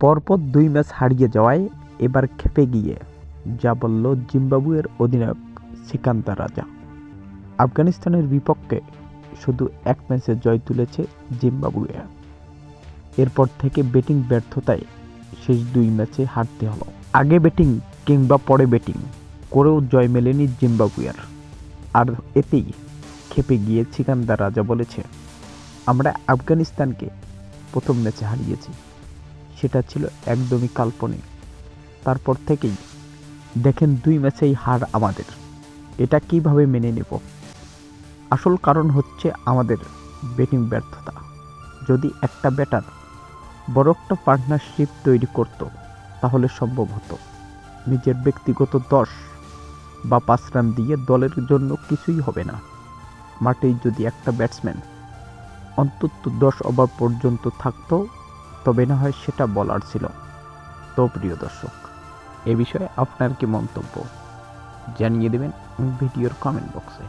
পরপর দুই ম্যাচ হারিয়ে যাওয়ায় এবার খেপে গিয়ে যা বলল জিম্বাবুয়ের অধিনায়ক সিকান্তা রাজা। আফগানিস্তানের বিপক্ষে শুধু এক ম্যাচে জয় তুলেছে জিম্বাবুয়ে। এরপর থেকে ব্যাটিং ব্যর্থতায় শেষ দুই ম্যাচে হারতে হলো। আগে ব্যাটিং কিংবা পরে ব্যাটিং করেও জয় মেলেনি জিম্বাবুয়ের। আর এতেই খেপে গিয়ে সিকান্দা রাজা বলেছে, আমরা আফগানিস্তানকে প্রথম ম্যাচে হারিয়েছি। সেটা ছিল একদমই কাল্পনিক। তারপর থেকেই দেখেন দুই ম্যাচেই হার আমাদের। এটা কীভাবে মেনে নেব? আসল কারণ হচ্ছে আমাদের ব্যাটিং ব্যর্থতা। যদি একটা ব্যাটার বড় একটা পার্টনারশিপ তৈরি করত, তাহলে সম্ভব হতো। নিজের ব্যক্তিগত দশ বা পাঁচ রান দিয়ে দলের জন্য কিছুই হবে না। মাঠেই যদি একটা ব্যাটসম্যান অন্তত দশ ওভার পর্যন্ত থাকতো তবে না হয় সেটা বলার ছিল। তো প্রিয় দর্শক, এ বিষয়ে আপনার কি মন্তব্য? জানিয়ে দেবেন ভিডিওর কমেন্ট বক্সে